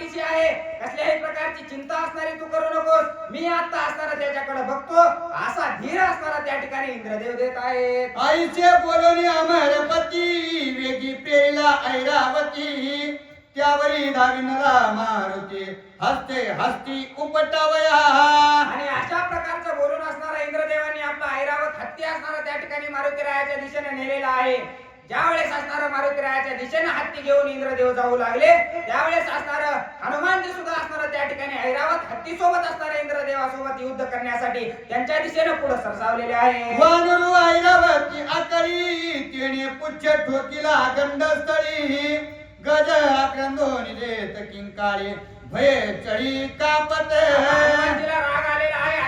पाठीशी आहे. कसल्याही प्रकारची चिंता असणारी तू करू नकोस. मी आता असणारा त्याच्याकडे बघतो. असा धीर असणारा त्या ठिकाणी इंद्रदेव देत आहेत. आईचे बोलवणी अमरपती वेगी पेला ऐरावती. त्यावरी धाविनला मारुती. हसते हस्ती उपटावया. आणि अशा प्रकारचं बोलून असणारा इंद्रदेवांनी आपला ऐरावत हत्ती असणारा त्या ठिकाणी मारुतीरायाच्या दिशेने नेलेला आहे. ज्यावेळेस असणारा मारुतीरायाच्या दिशेने हत्ती घेऊन इंद्रदेव जाऊ लागले त्यावेळेस असणार हनुमानजी सुद्धा असणार त्या ठिकाणी ऐरावत हत्ती सोबत असणाऱ्या इंद्रदेवासोबत युद्ध करण्यासाठी त्यांच्या दिशेने पुढे सरसावलेले आहे. वानुरू ऐरावती आकळी तिने पुच्छ ठोकीला गंडस्थळी. गज आक्रंदोनी देत किंकाळी भय चळी कापत. हनुमानजीला राग आलेला आहे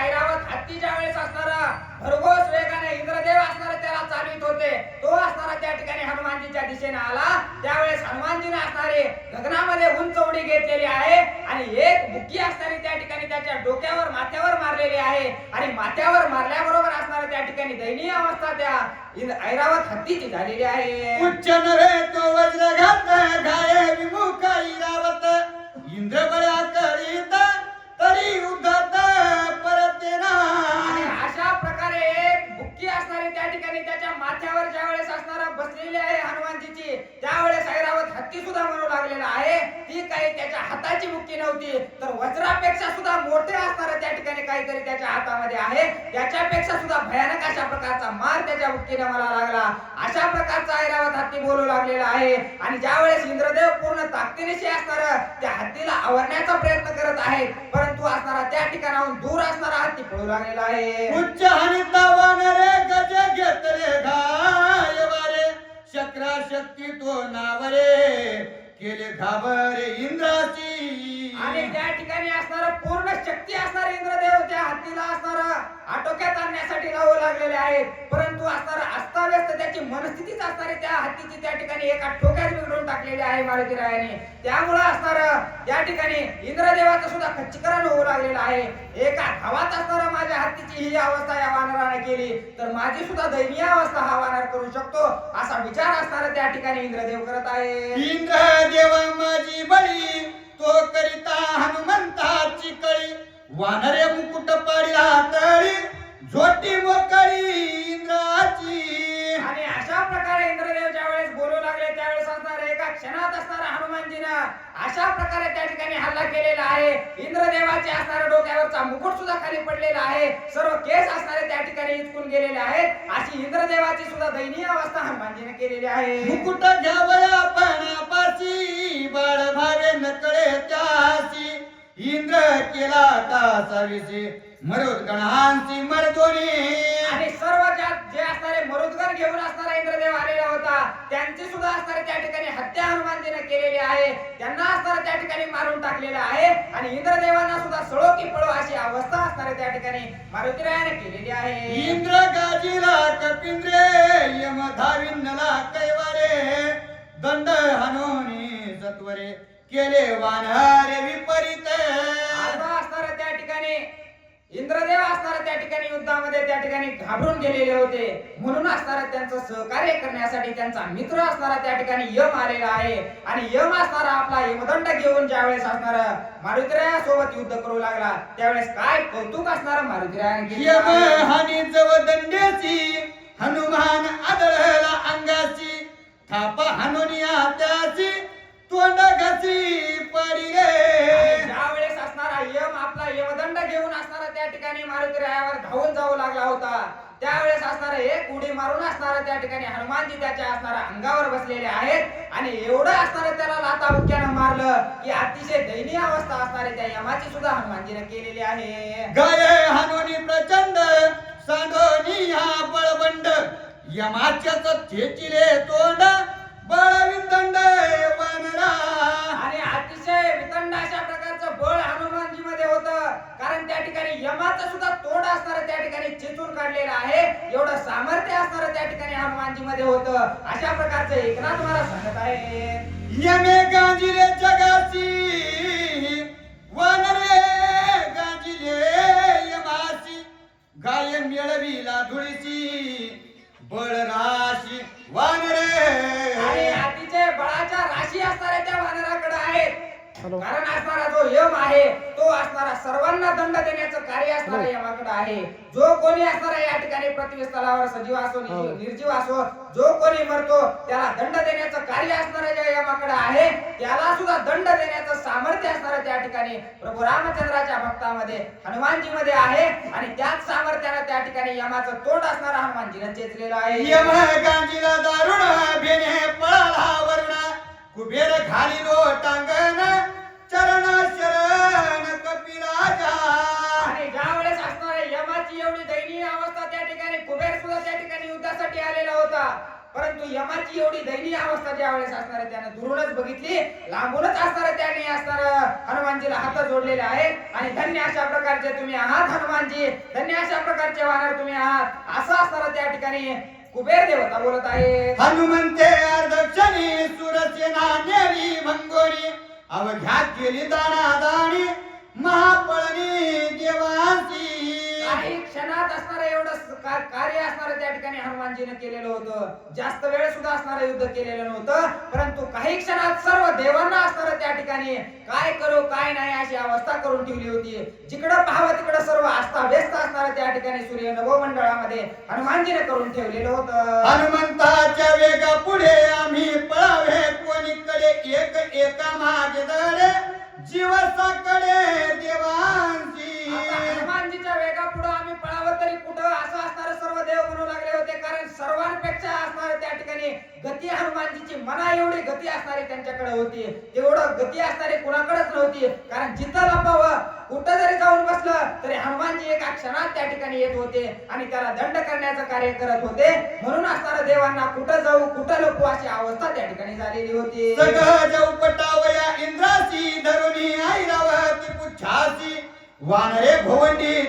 हत्तीच्या वेळेस असणारा भरघोस वेगाने इंद्रदेव असणारा त्याला चालवित होते. तो असणारा त्या ठिकाणी हनुमानजीच्या दिशेने आला. त्यावेळेस हनुमानजीने असणारे गगनामध्ये उंच उडी घेतलेली आहे आणि एक बुक्की असणारी त्या ठिकाणी त्याच्या डोक्यावर माथ्यावर मारलेली आहे. आणि माथ्यावर मारल्याबरोबर असणारा त्या ठिकाणी दयनीय अवस्था त्या ऐरावत हत्तीची झालेली आहे. उच्च नव्हे तो वज्रघात घाये विमुख ऐरावत. इंद्र बळ्या करीत तरी युद्धात वज्रापेक्षा सुद्धा मोठे असणार त्या ठिकाणी काहीतरी त्याच्या हातामध्ये आहे. त्याच्यापेक्षा सुद्धा भयानक अशा प्रकारचा मार त्याच्या बुक्कीने मला लागला. अशा प्रकारचा ऐरावत हत्ती बोलू लागलेला आहे. आणि ज्या वेळेस इंद्रदेव पूर्ण ताकदीनिशी असणार त्या हत्तीला आवरण्याचा प्रयत्न करत आहे परंतु असणारा त्या ठिकाणाहून दूर असणारा हत्ती पळू लागलेला आहे. उच्च हानिता वानरे गज घेतले घाय शक्रा शक्ती तो नावरे. गेले घाबरे इंद्राची. आणि त्या ठिकाणी असणार पूर्ण शक्ती असणार इंद्रदेव त्या हत्तीला असणार आटोक्यात आणण्यासाठी लावू लागलेले आहेत. परंतु असणार अस्ताव्यस्त त्याची मनस्थितीच असणारी त्या हत्तीची त्या ठिकाणी एका ठोक्यात बिघडून टाकलेली आहे मारुती रायाने. त्यामुळं असणार त्या ठिकाणी इंद्रदेवाचं सुद्धा खच्चीकरण होऊ लागलेलं आहे. एका धावात असणारा माझ्या हत्तीची ही अवस्था या वानराने केली तर माझी सुद्धा दयनीय अवस्था हा वानर करू शकतो असा विचार असणारा त्या ठिकाणी इंद्रदेव करत आहे इंद्रदेव माझी बळी तो करिता हनुमंताची कळी. वानरे मुकुट पाडला तळी झोटी मोकळी इंद्राची. आणि अशा प्रकारे इंद्रदेव ज्या वेळेस बोलू लागले त्यावेळेस असणार एका क्षणात असणारा हनुमानजीनं अशा प्रकारे त्या ठिकाणी हल्ला केलेला आहे. इंद्रदेवाचे असणाऱ्या डोक्यावरचा मुकुट सुद्धा खाली पडलेला आहे. सर्व केस असणारे त्या ठिकाणी इचकून गेलेले आहेत. अशी इंद्रदेवाची सुद्धा दयनीय अवस्था हनुमानजीने केलेली आहे. मुकुट घ्यावया पणापाशी बाळ भावे नकळे त्यासी इंद्र केला तासाविषयी मरुद गणांची मरदोनी आणि सर्व ज्या जे असणारे मरुदगण घेऊन असणारा इंद्रदेव आलेला होता त्यांची सुद्धा असणारे त्या ठिकाणी हत्या हनुमानजीने केलेली आहे. त्यांना असणारे त्या ठिकाणी मारून टाकलेलं आहे. आणि इंद्रदेवांना सुद्धा सळो की पळो अशी अवस्था असणारे त्या ठिकाणी मारुतीरायाने केलेली आहे. इंद्र गाजीला कपिंद्रे यम धाविन्नला कैवारे दंड हनोनी सत्वरे. केले वानहारे विपरीत. असणाऱ्या त्या ठिकाणी इंद्रदेव असणाऱ्या त्या ठिकाणी युद्धामध्ये त्या ठिकाणी घाबरून गेलेले होते. म्हणून असणारा त्यांचं सहकार्य करण्यासाठी त्यांचा मित्र असणारा त्या ठिकाणी यम आलेला आहे. आणि यम असणारा आपला यमदंड घेऊन ज्यावेळेस असणारा मारुतिराया सोबत युद्ध करू लागला त्यावेळेस काय कौतुक असणारा यम. हानी दंड्याची हनुमान आदळला अंगाची थापा हनुनिया त्याची. तोंड घाची पडी आणि रे ज्यावेळेस असणारा यम आपला यमदंड घेऊन असणारा त्या ठिकाणी मारुतिरायावर धावून जाऊ लागला होता त्यावेळेस असणारा एक उडी मारून असणारा त्या ठिकाणी हनुमानजी त्याच्या असणारा अंगावर बसलेले आहेत. आणि एवढं असणारं त्याला लाता बुक्क्यानं मारलं की अतिशय दयनीय अवस्था असणारे त्या यमाची सुद्धा हनुमानजीने केलेली आहे. गाय हनुनी प्रचंड सांडोनी हा बळबंड. यमाच्याच थेचिले तोंड बळवितंड वनरा. आणि अतिशय वितंड अशा प्रकारचं बळ हनुमानजी मध्ये होतं. कारण त्या ठिकाणी यमाचं सुद्धा तोंड असणारं त्या ठिकाणी चिचून काढलेलं आहे. एवढं सामर्थ्य असणारं त्या ठिकाणी हनुमानजी मध्ये होतं. अशा प्रकारचं एकनाथ महाराज सांगत आहे यमे गांजिले जगाची वनरे गांजिले यमाची गाय मिळविला धुळीची बळराशी आणि कारण असणारा यम आहे तो असणारा सर्वांना दंड देण्याचं कार्य असणारा यमाकडे आहे. जो कोणी असणारा या ठिकाणी पृथ्वी स्थळावर सजीव असो निर्जीव- निर्जीव असो जो कोणी मरतो त्याला दंड देण्याचं कार्य असणारा ज्या यमाकडे आहे त्याला सुद्धा दंड देण्याचं सामर्थ्य असणारं त्या ठिकाणी प्रभू रामचंद्राच्या भक्तामध्ये हनुमानजी मध्ये आहे. आणि त्याच सामर्थ्यानं त्या ठिकाणी यमाचं तोंड असणारा हनुमानजीनं चेचलेलं आहे. यम गांजीला दारुण बेने पळाला वरुण कुबेर घालिलो टांगण चरण शरण कपिराजा आणि ज्या वेळेस असणाऱ्या यमाची एवढी दयनीय अवस्था त्या ठिकाणी कुबेर सुद्धा त्या ठिकाणी युद्धासाठी आलेला होता. परंतु यमाची एवढी दयनीय अवस्था ज्या वेळेस असणार आहे त्यानं दुरूनच बघितली. लांबूनच असणार त्याने असणार हनुमानजीला हात जोडलेले आहेत आणि धन्य अशा प्रकारचे तुम्ही आहात हनुमानजी. धन्य अशा प्रकारचे वानर तुम्ही आहात. असं असणार त्या ठिकाणी कुबेर देवता बोलत आहे हनुमंते अर्धक्षणी सुरसेना नेली भंगोरी अवघ्यात केली दाणा दाणी महापळणी देवांची. काही क्षणात असणारं कार्य असणार त्या ठिकाणी हनुमानजीनं केलेलं होतं. जास्त वेळ सुद्धा असणारं युद्ध केलेलं नव्हतं. परंतु काही क्षणात सर्व देवांना असणार त्या ठिकाणी काय करू काय नाही अशी अवस्था करून ठेवली होती. जिकडं पाहावं तिकडं सर्व आस्था व्यस्त असणार त्या ठिकाणी सूर्य नभोमंडळामध्ये हनुमानजीने करून ठेवलेलं होतं. हनुमंताच्या वेगा पुढे आम्ही पळावे कोणीकडे एक एका मागे दडे जीवसाकडे देवांची. देवांजीच्या हनुमानजीच्या वेगा पुढे आम्ही पळावं तरी कुठं? असं असणार सर्व देव म्हणू लागले सर्वांपेक्षा असणारे त्या ठिकाणी गती हनुमानजीची मना एवढी गती असणारी त्यांच्याकडे होती. तेवढं गती असणारी कुणाकडेच नव्हती. कारण जिथं लपावं कुठं जरी जाऊन बसलं तरी हनुमानजी एका क्षणात त्या ठिकाणी येत होते आणि त्याला दंड करण्याचं कार्य करत होते. म्हणून असणारा देवांना कुठं जाऊ कुठं लपू अशी अवस्था त्या ठिकाणी झालेली होती. इंद्रासी उपटावया इंद्राची धरुणी ऐरावती पुच्छासी वानरे भोवंडी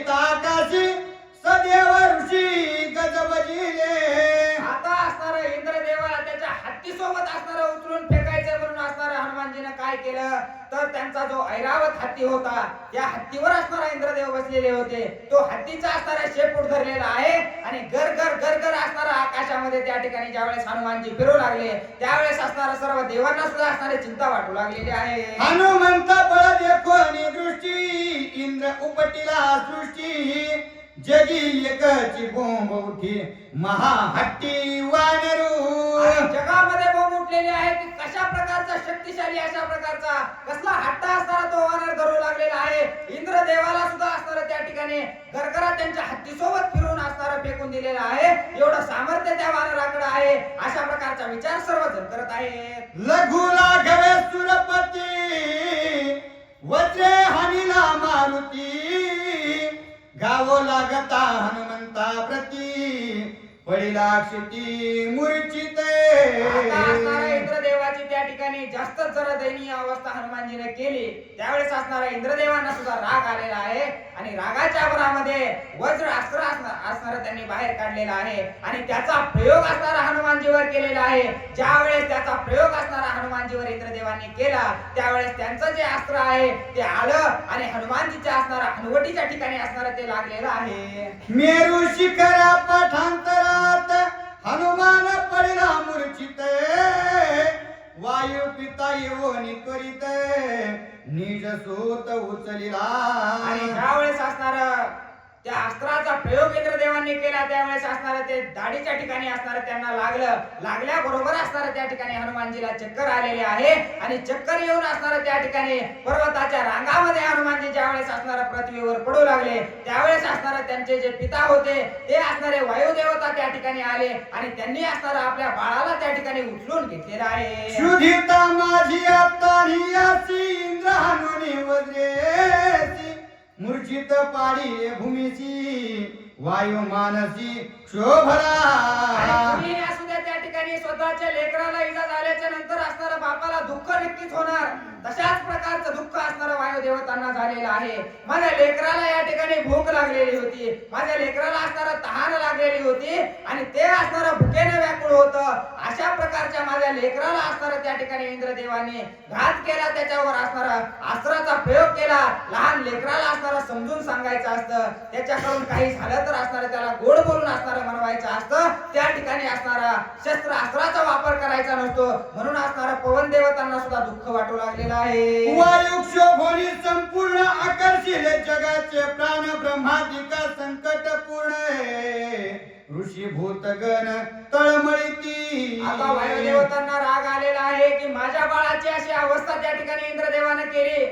काय केलं? तर त्यांचा जो ऐरावत हत्ती होता त्या हत्तीवर असणारा इंद्रदेव बसलेले होते. तो हत्तीचा असणारा शेपूट धरलेला आहे आणि गर गर गर गर असणारा आकाशामध्ये त्या ठिकाणी ज्यावेळेस हनुमानजी फिरू लागले त्यावेळेस असणारा सर्व देवांना सुद्धा असणारी चिंता वाटू लागलेली आहे. हनुमंत बळ देखो दृष्टी इंद्र उपटीला सृष्टी. जगी एकची बोंब उठी महाहट्टी वानरू. जगामध्ये बोंब उठलेली आहे की कशा प्रकारचा शक्तिशाली अशा प्रकारचा? कसला हट्टा असणारा तो वानर धरू लागलेला आहे? इंद्रदेवाला सुद्धा असणारा त्या ठिकाणी गरगरा त्यांच्या हत्तीसोबत फिरून असणारा फेकून दिलेला आहे. एवढं सामर्थ्य त्या वानराकडे आहे अशा प्रकारचा विचार सर्वजण करत आहेत. लघु लाघवे सुरपती वज्रे हानिला मारुती. गावो लागता हनुमंता प्रती असणारा इंद्रदेवाची त्या ठिकाणी जास्तच जरा दयनीय अवस्था हनुमानजीने केली त्यावेळेस असणारा इंद्रदेवांना सुद्धा राग आलेला आहे आणि रागाच्या वज्र अस्त्र असणार असणारं त्यांनी बाहेर काढलेला आहे आणि त्याचा प्रयोग असणारा हनुमानजीवर केलेला आहे. ज्या वेळेस त्याचा प्रयोग असणारा हनुमानजीवर इंद्रदेवांनी केला त्यावेळेस त्यांचं जे अस्त्र आहे ते आलं आणि हनुमानजीच्या असणारा हनुवटीच्या ठिकाणी असणारं ते लागलेलं आहे. मेरू शिखरा पाठांतरात हनुमान पडला मूर्छित वायू पिता येऊन करीत निज सोत उचलिला. आणि ज्यावेळेस असणार त्या अस्त्राचा प्रयोग इंद्रदेवांनी केला. त्यावेळेस असणार ते दाढीच्या ठिकाणी असणार त्यांना लागलं. लागल्याबरोबर असणार त्या ठिकाणी हनुमानजीला चक्कर आलेले आहे. आणि चक्कर येऊन असणार त्या ठिकाणी पर्वताच्या रांगामध्ये हनुमानजी ज्या वेळेस असणार पृथ्वीवर पडू लागले त्यावेळेस असणार त्यांचे जे पिता होते ते असणारे वायुदेवता त्या ठिकाणी आले आणि त्यांनी असणार आपल्या बाळाला त्या ठिकाणी उचलून घेतलेला आहे. मूर्छित पाडी भूमीची वायू मानसी शोभरा तुम्ही त्या ठिकाणी स्वतःच्या लेकराला इजा झाल्याच्यानंतर असणारा बापाला दुःख नक्कीच होणार. तशाच प्रकारचं दुःख असणारा वायुदेवतांना झालेलं आहे. माझ्या लेकराला या ठिकाणी भूक लागलेली होती. माझ्या लेकराला असणारा तहान लागलेली होती आणि ते असणारा भुकेने व्याकुळ होत. अशा प्रकारच्या माझ्या लेकराला असणारा त्या ठिकाणी इंद्रदेवाने घात केला त्याच्यावर असणारा अस्त्राचा प्रयोग केला. लहान लेकराला असणारा समजून सांगायचं असतं. त्याच्याकडून काही झालं तर असणारं त्याला गोड बोलून असणारं म्हणवायचं असतं. त्या ठिकाणी असणारा शस्त्र अस्त्राचा वापर करायचा नसतो. म्हणून असणारा पवन देवतांना सुद्धा दुःख वाटू लागलेलं आहे. वायू क्षोभोनी संपूर्ण आकर्षिले जगाचे प्राण ब्रह्मादिका संकट पूर्ण ऋषी भूतगण तळमळीती आता वायुदेवतांना राग आलेला आहे की माझ्या बाळाची अशी अवस्था त्या ठिकाणी इंद्रदेवानं केली.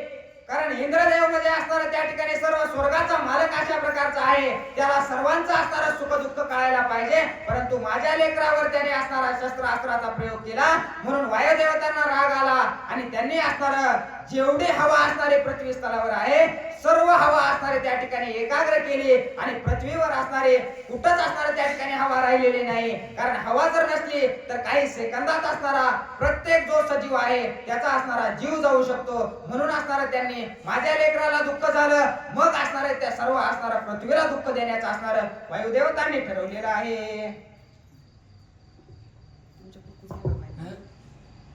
कारण इंद्रदेवमध्ये असणारा त्या ठिकाणी सर्व स्वर्गाचा मालक अशा प्रकारचा आहे. त्याला सर्वांचा असणारा सुख दुःख कळायला पाहिजे. परंतु माझ्या लेकरावर त्याने असणारा शस्त्र अस्त्राचा प्रयोग केला. म्हणून वायुदेवतांना राग आला आणि त्यांनी असणार जेवढी हवा असणारे पृथ्वी स्थलावर आहे सर्व हवा असणारे त्या ठिकाणी एकाग्र केली आणि पृथ्वीवर असणारे कुठंच असणारे त्या ठिकाणी हवा राहिलेली नाही. कारण हवा जर नसली तर काही सेकंदात असणारा प्रत्येक जो सजीव आहे त्याचा असणारा जीव जाऊ शकतो. म्हणून असणारा त्यांनी माझ्या लेकराला दुःख झालं मग असणारे त्या सर्व असणारा पृथ्वीला दुःख देण्याचं असणार वायुदेवतांनी ठरवलेलं आहे.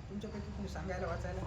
तुमच्यापैकी कोणी सांगायला वाचायला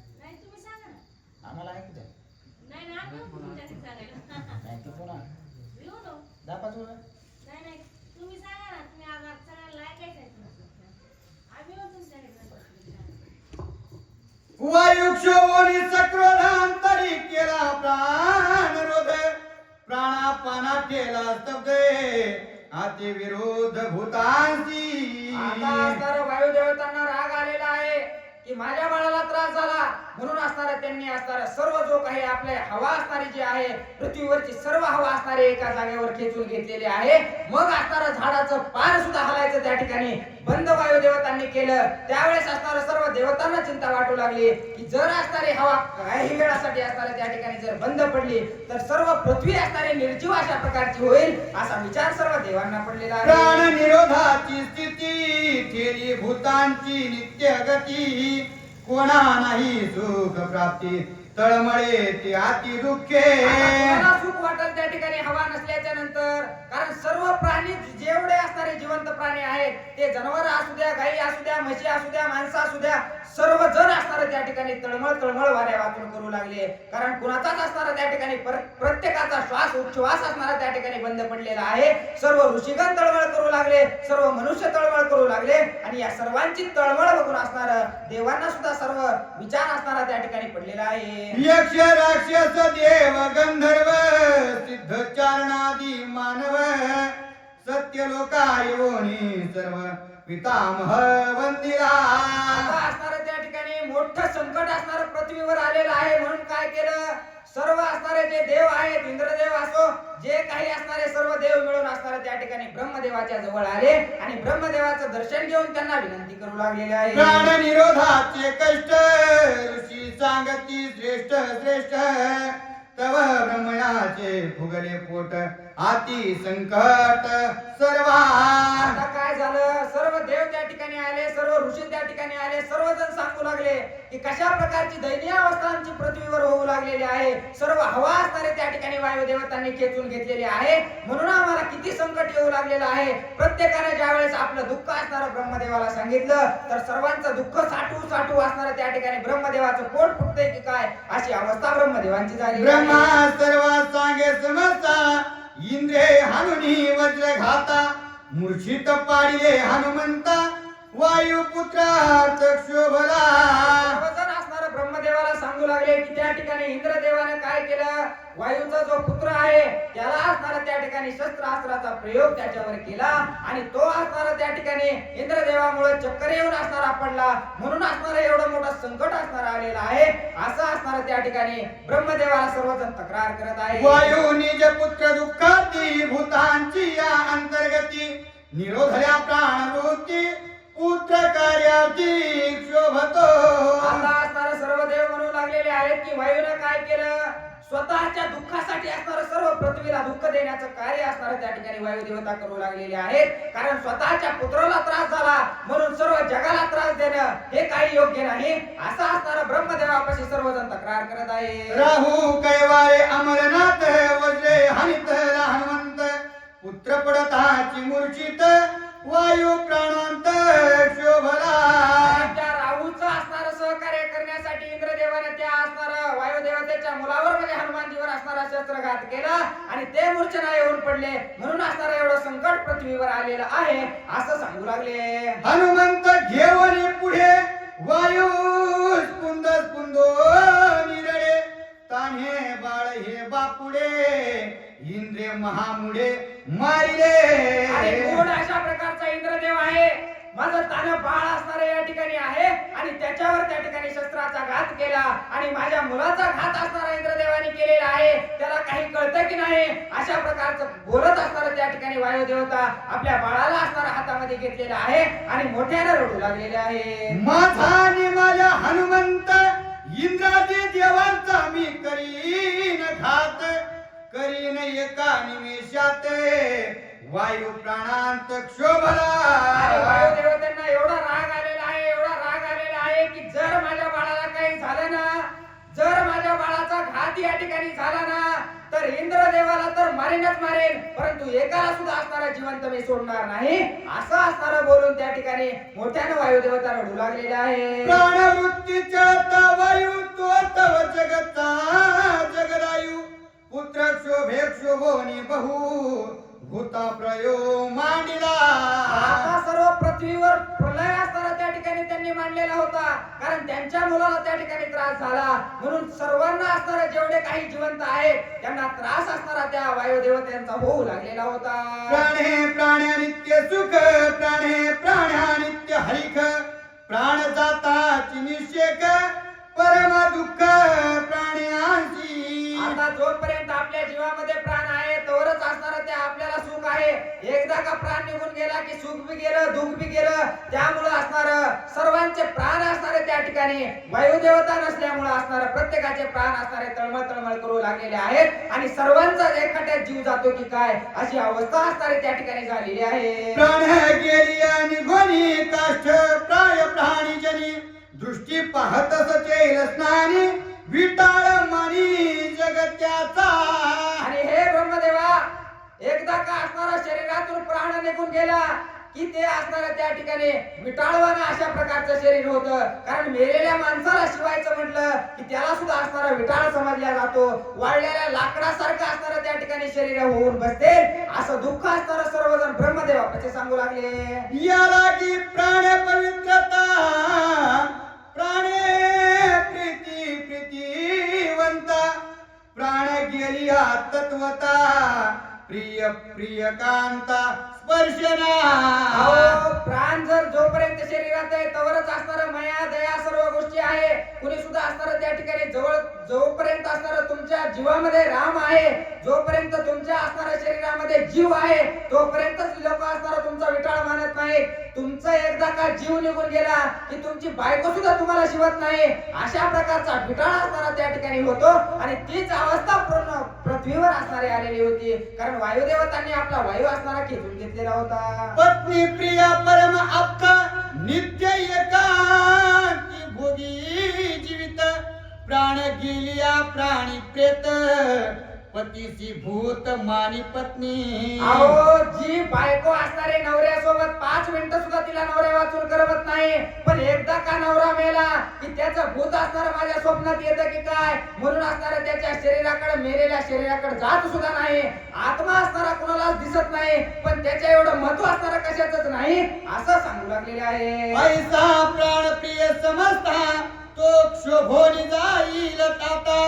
वायू क्षोभोनी सक्रोधांतरी केला प्राणरोध प्राणापाना केला स्तब्ध. अति विरोध भूतांची आता असणारा वायुदेवतांना राग आलेला आहे की माझ्या बाळाला त्रास झाला. म्हणून असणारा त्यांनी असणारा सर्व जो काही आपल्या हवा असणारी जी आहे पृथ्वीवरची सर्व हवा असणारी एका जागेवर खेचून घेतलेली आहे. मग असणारा झाडाचं पान सुद्धा हलायचं त्या ठिकाणी. बंद वायू देवतांनी केलं. त्यावेळेस असणारा सर्व देवतांना चिंता वाटू लागली की जर असणारी हवा काही वेळासाठी असणाऱ्या त्या ठिकाणी जर बंद पडली तर सर्व पृथ्वी असणारी निर्जीव अशा प्रकारची होईल असा विचार सर्व देवांना पडलेला आहे. प्राण निरोधाची स्थिती भूतांची नित्य गती कोणा नाही सुख प्राप्ती? तळमळे ती अति दुःखे. सुख वाटल त्या ठिकाणी हवा नसल्याच्या नंतर. कारण सर्व प्राणी जेवढे असणारे जिवंत प्राणी आहेत ते जनावर असू द्या गाई असू द्या म्हशी असू द्या माणसं असू द्या सर्व जण असणारे त्या ठिकाणी तळमळ तळमळ वाऱ्या वाचून करू लागले. कारण कुणाचाच असणारा त्या ठिकाणी प्रत्येकाचा श्वास उच्छ्वास असणारा त्या ठिकाणी बंद पडलेला आहे. सर्व ऋषिगण तळमळ करू लागले सर्व मनुष्य तळमळ करू लागले आणि या सर्वांची तळमळ बघून असणार देवांना सुद्धा सर्व विचार असणारा त्या ठिकाणी पडलेला आहे. यक्ष राक्षस देव गंधर्व सिद्ध चारणादी मानव सत्य लोका योनी सर्व पितामह वंदिला असणार त्या ठिकाणी मोठं संकट असणार पृथ्वीवर आलेलं आहे म्हणून काय केलं? सर्व असणारे जे देव आहेत इंद्रदेव असो जे काही असणारे सर्व देव मिळून असणारे त्या ठिकाणी ब्रह्मदेवाच्या जवळ आले आणि ब्रह्मदेवाचं दर्शन घेऊन त्यांना विनंती करू लागलेले आहे. प्राण निरोधाचे कष्ट ऋषी सांगती श्रेष्ठ श्रेष्ठ. तव ब्रह्मयाचे भुगले पोट. आती संकट सर्वा आता काय झालं? सर्व देव त्या ठिकाणी आले सर्व ऋषी त्या ठिकाणी आले सर्वजण सांगू लागले की कशा प्रकारची दयनीय अवस्था आमची पृथ्वीवर होऊ लागलेली आहे? सर्व हवा असणारे त्या ठिकाणी वायुदेवतांनी खेचून घेतलेली आहे. म्हणून आम्हाला किती संकट येऊ लागलेलं आहे? प्रत्येकाने ज्या वेळेस आपलं दुःख असणारं ब्रह्मदेवाला सांगितलं तर सर्वांचं दुःख साठवू साठवू असणारं त्या ठिकाणी ब्रह्मदेवाचं पोट फुटतंय की काय? अशी अवस्था ब्रह्मदेवांची झाली ब्रह्मा सर्व सांगे समजता इंद्रे हानुनी वज्र घाता मूर्छित पाडिले हनुमंता वायू पुत्रात शोभला असणारं ब्रह्मदेवाला सांगू लागले की त्या ठिकाणी इंद्रदेवाने काय केलं? वायूचा जो पुत्र आहे त्याला असणारा त्या ठिकाणी शस्त्रास्त्राचा प्रयोग त्याच्यावर केला आणि तो असणारा त्या ठिकाणी इंद्रदेवामुळे चक्कर येऊन असणारा पडला. म्हणून असणारं एवढं मोठं संकट असणार आलेलं आहे. असं असणारं त्या ठिकाणी ब्रह्मदेवाला सर्वजण तक्रार करत आहे. वायू निज पुत्र दुःखाती भूतांची या अंतर्गती निरोधल्या प्राणवृत्ती पुत्र कार्यार्थी शोभतो? आता असणारे सर्व देव म्हणू लागलेले आहेत की वायूने काय केलं? स्वतःच्या दुःखासाठी असणारं सर्व पृथ्वीला दुःख देण्याचं कार्य असणारं त्या ठिकाणी वायुदेवता करू लागलेले आहेत. कारण स्वतःच्या पुत्राला त्रास झाला म्हणून सर्व जगाला त्रास देणं हे काही योग्य नाही. असं असणारं ब्रह्मदेवापाशी सर्वजण तक्रार करत आहे राहू कैवारे अमरनाथ वज्रे हनित हनुमंत पुत्र पडताची मूर्छित वायू प्राणांत. आणि त्या राहूचं असणारं सहकार्य करण्यासाठी इंद्रदेवाने त्या असणारं वायुदेवतेच्या मुलावर म्हणजे हनुमानजीवर असणारा शस्त्रघात केला आणि ते मूर्छना येऊन पडले. म्हणून असणारं एवढं संकट पृथ्वीवर आलेलं आहे असं सांगू लागले. हनुमंत घेऊन पुढे वायू स्पुंद स्पुंदो निरळे तान्हे बाळ हे बापुडे इंद्रिय महामुडे मारिले. अशा प्रकारचा इंद्रदेव आहे? माझं ताना बाळ असणार या ठिकाणी आहे आणि त्याच्यावर त्या ठिकाणी शस्त्राचा घात केला आणि माझ्या मुलाचा घात असणारा इंद्रदेवाने केलेला आहे. त्याला काही कळतं की नाही? अशा प्रकारचं बोलत असणार त्या ठिकाणी वायुदेवता आपल्या बाळाला असणारा हातामध्ये घेतलेला आहे आणि मोठ्यानं रडू लागलेले आहे. माझा आणि माझ्या हनुमंत इंद्राजी देवांचा मी करीन घात करीन एका निमेषात. वायू प्राणांत क्षोभला. वायुदेवतांना एवढा राग आलेला आहे एवढा राग आलेला आहे की जर माझ्या बाळाला काही झालं ना जर माझ्या बाळाचा घात या ठिकाणी झाला ना तर इंद्रदेवाला तर मारेनच मारेन. परंतु एकाला सुद्धा असणारा जिवंत मी सोडणार नाही. असं असणारं बोलून त्या ठिकाणी मोठ्यानं वायुदेवता रडू लागलेले आहे. प्राणवृत्तीच्या वायू तो तव जगता जगदायू. पुत्र क्षोभे क्षोभोनी बहु. भूता प्रयो मांडिला. आता सर्व पृथ्वीवर प्रलय असणारा त्या ठिकाणी त्यांनी मांडलेला होता. कारण त्यांच्या मुलाला त्या ठिकाणी त्रास झाला. म्हणून सर्वांना असणारे जेवढे काही जिवंत आहेत त्यांना त्रास असणारा त्या वायुदेवतेचा होऊ लागलेला होता. प्राणे प्राण्या नित्य सुख प्राणे प्राण्या नित्य हरिख. प्राण जाताची निषेक परम दुःख प्राण्यांची आता जोपर्यंत आपल्या जीवामध्ये प्राण आहे तोवरच असणार ते आपल्याला आहे. एकदा का प्राण निघून गेला की सुख बी गेलं दुःख बी गेलं त्यामुळे असणार सर्वांचे प्राण असणारे त्या ठिकाणी. वायुदेवता नसल्यामुळे असणार प्रत्येकाचे प्राण असणारे तळमळ तळमळ करू लागलेले आहेत. आणि सर्वांचा एखाद्यात जीव जातो की काय अशी अवस्था असणारे त्या ठिकाणी झालेली आहे. प्राण गेली आणि घोनी काष्ठ प्राय प्राणी जनी. दृष्टी पाहत सचेल स्नानी विटाळ मानी जगत्याचा. आणि हे ब्रह्मदेवा एकदा का असणारा शरीरातून प्राण निघून गेला की ते असणार त्या ठिकाणी विटाळवानं अशा प्रकारचं शरीर होतं. कारण मेलेल्या माणसाला शिवायचं म्हटलं की त्याला सुद्धा असणारा विटाळ समजला जातो. वाळलेल्या लाकडासारखं असणारं त्या ठिकाणी शरीर होऊन बसते. असं दुःख असणार सर्वजण ब्रह्मदेवापाशी सांगू लागले. याला की प्राण पवित्रता प्राणे प्रीती प्रीतीवंता प्राण गेली तत्वता. प्रिय प्रिय कांता स्पर्शना प्राण जर जोपर्यंत शरीरात आहे तवरच असणार माया दया सर्व गोष्टी आहे. कुणी सुद्धा असणार त्या ठिकाणी जवळ जोपर्यंत असणार तुमच्या जीवामध्ये राम आहे. जोपर्यंत तुमच्या असणाऱ्या शरीरामध्ये जीव आहे तोपर्यंतच लोक असणार तुमचा विटाळ मानत नाही. तुमचा एकदा का जीव निघून गेला की तुमची बायको सुद्धा तुम्हाला शिवत नाही. अशा प्रकारचा विटाळा असणारा त्या ठिकाणी होतो आणि तीच अवस्था पूर्ण पृथ्वीवर असणारी आलेली होती. कारण वायुदेवतांनी आपला वायू असणारा खेचून घेतलेला होता. पत्नी प्रिया परम आपका नित्य एका गेलिया प्राणी प्रेत. पतीची भूत मानी पत्नी. अहो जी बायको असणारे नवऱ्यासोबत पाच मिनिटं सुद्धा तिला नवऱ्या वाचून करमत नाही पण एकदा का नवरा मेला की त्याचं भूत असणार माझ्या स्वप्नात येतं की काय? म्हणून असणाऱ्या त्याच्या शरीराकडे मेलेल्या शरीराकडे जात सुद्धा नाही. आत्मा असणारा कुणालाच दिसत नाही पण त्याच्या एवढं महत्त्व असणारा कशाच नाही असं सांगू लागलेले आहे. ऐसा प्राण प्रिय समजता. तो क्षोभोनी जाईल ताता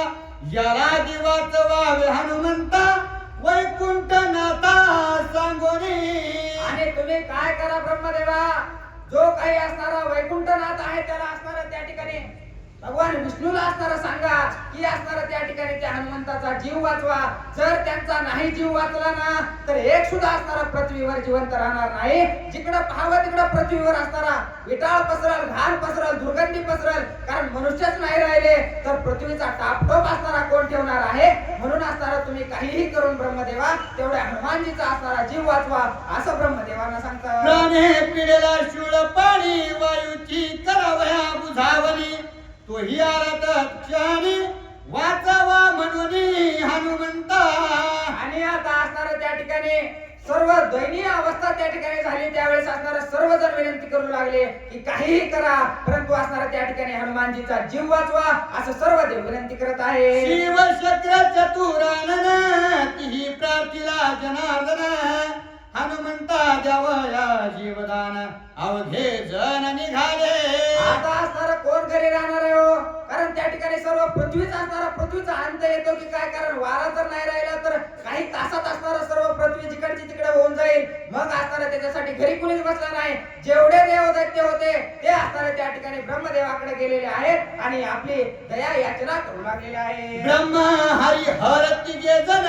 याला दिवाच वावे हनुमंता. वैकुंठ नाता सांगोनी आणि तुम्ही काय करा ब्रह्मदेवा? जो काही असणारा वैकुंठनाथ आहे त्याला असणारा त्या ठिकाणी भगवान विष्णूला असणारा सांगा की असणारा त्या ठिकाणी त्या हनुमंताचा जीव वाचवा. जर त्यांचा नाही जीव वाचला ना तर एक सुद्धा असणारा पृथ्वीवर जिवंत राहणार नाही. जिकडं पाहावं तिकडं पृथ्वीवर असणारा विटाळ पसरल घाण पसरल दुर्गंधी पसरल कारण मनुष्यच नाही राहिले तर पृथ्वीचा टापटोप असणारा कोण ठेवणार आहे? म्हणून असणारा तुम्ही काहीही करून ब्रह्मदेवा तेवढ्या हनुमानजीचा असणारा जीव वाचवा असं ब्रह्मदेवांना सांगतात. पिढेला शूळ पाणी वायूची करावया बुझावली तोही आरत क्षणी वाचावा म्हणून हनुमंता. आणि आता असणारं त्या ठिकाणी सर्व दयनीय अवस्था त्या ठिकाणी झाली. त्यावेळेस असणारे सर्वजण विनंती करू लागले की काहीही करा परंतु असणारा त्या ठिकाणी हनुमानजीचा जीव वाचवा असं सर्व देव विनंती करत आहे. शिव शक्र चतुरानन तिही प्रार्थिला जनार्दन. हनुमंता द्यावया जीवदान. अवघे जन निघाले. आता असणारा कोण घरी राहणार आहे हो? कारण त्या ठिकाणी सर्व पृथ्वीच असणारा पृथ्वीचा अंत येतो की काय? कारण वारा जर नाही राहिला तर काही तासात असणारा सर्व पृथ्वी जिकडची तिकडे होऊन जाईल. मग असणारा त्याच्यासाठी घरी कुणीच बसला नाही. जेवढे देव दैत्य होते ते असणारे त्या ठिकाणी ब्रह्मदेवाकडे गेलेले आहेत आणि आपली दया याचना करू लागलेले आहेत ब्रह्म हरी हर तिघे जन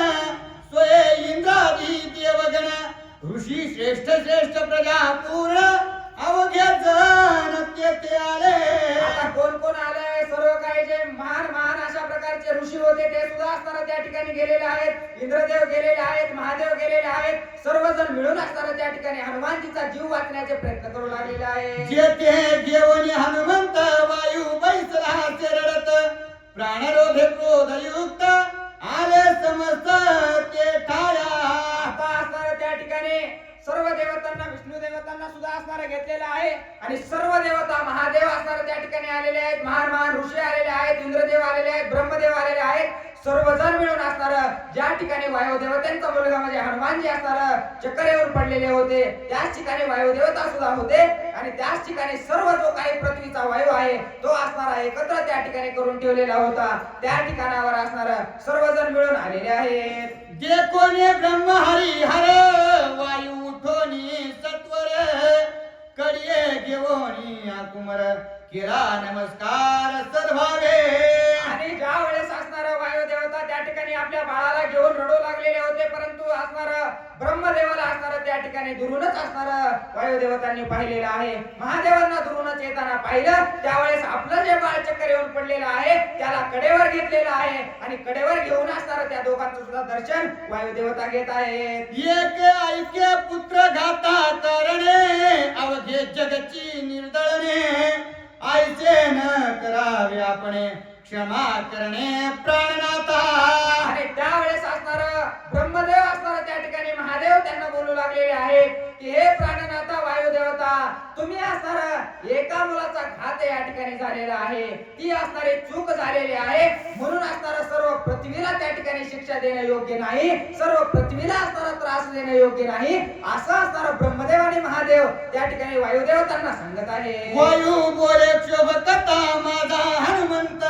सोये इंद्रादी देवगण ऋषी श्रेष्ठ श्रेष्ठ प्रजा पूर्ण अवघे जन तेथे आले. आता कोण कोण आलंय? सर्व काही जे महान महान अशा प्रकारचे ऋषी होते ते सुद्धा असताना त्या ठिकाणी गेलेले आहेत. इंद्रदेव गेलेले आहेत महादेव गेलेले आहेत. सर्वजण मिळून असताना त्या ठिकाणी हनुमानजीचा जीव वाचण्याचे प्रयत्न करू लागलेले आहेत. जेथे देवनी हनुमंत वायू बैसला रडत प्राणरोधे क्रोधयुक्त आले समस्त ते ठाया. सर्व देवतांना विष्णू देवतांना सुद्धा असणारा घेतलेलं आहे. आणि सर्व देवता महादेव असणारे त्या ठिकाणी आलेले आहेत. महान महान ऋषी आलेले आहेत इंद्रदेव आलेले आहेत ब्रह्मदेव आलेले आहेत. सर्वजण मिळून असणार ज्या ठिकाणी वायुदेवतांचा मुलगा म्हणजे हनुमानजी असणार चक्कर पडलेले होते. त्याच ठिकाणी वायुदेवता सुद्धा होते. आणि त्याच ठिकाणी सर्व जो काही पृथ्वीचा वायू आहे तो असणारा एकत्र त्या ठिकाणी करून ठेवलेला होता. त्या ठिकाणावर असणार सर्वजण मिळून आलेले आहेत. जे कोणी ब्रह्म हरी हर वायू કડીએ કેવો ની આ કુમર केला नमस्कार सर्वावे आणि ज्या वेळेस असणारा वायुदेवता त्या ठिकाणी आपल्या बाळाला घेऊन रडू लागलेले होते परंतु असणार ब्रह्मदेवाला असणार त्या ठिकाणी दुरूनच असणार वायुदेवतांनी पाहिलेलं आहे. महादेवांना दुरूनच येताना पाहिलं त्यावेळेस आपलं जे बाळ चक्कर येऊन पडलेलं आहे त्याला कडेवर घेतलेलं आहे. आणि कडेवर घेऊन असणार त्या दोघांचं सुद्धा दर्शन वायुदेवता घेत आहेत. एक ऐके पुत्र घाता करणे अवघे जगची निर्दळणे. आईचे न करावे आपणे क्षमा करणे प्राणनाथा. आणि त्यावेळेस असणार ब्रह्मदेव असणार त्या ठिकाणी महादेव त्यांना बोलू लागलेले आहेत की हे प्राणनाथा वायुदेवता तुम्ही असणार एका मुलाचा घात या ठिकाणी झालेला आहे. ती असणारी चूक झालेली आहे. म्हणून असणार सर्व पृथ्वीला त्या ठिकाणी शिक्षा देणं योग्य नाही. सर्व पृथ्वीला असणारा त्रास देणं योग्य नाही. असं असणार ब्रह्मदेव आणि महादेव त्या ठिकाणी वायुदेवतांना सांगत आहे वायू बोले माझा हनुमंत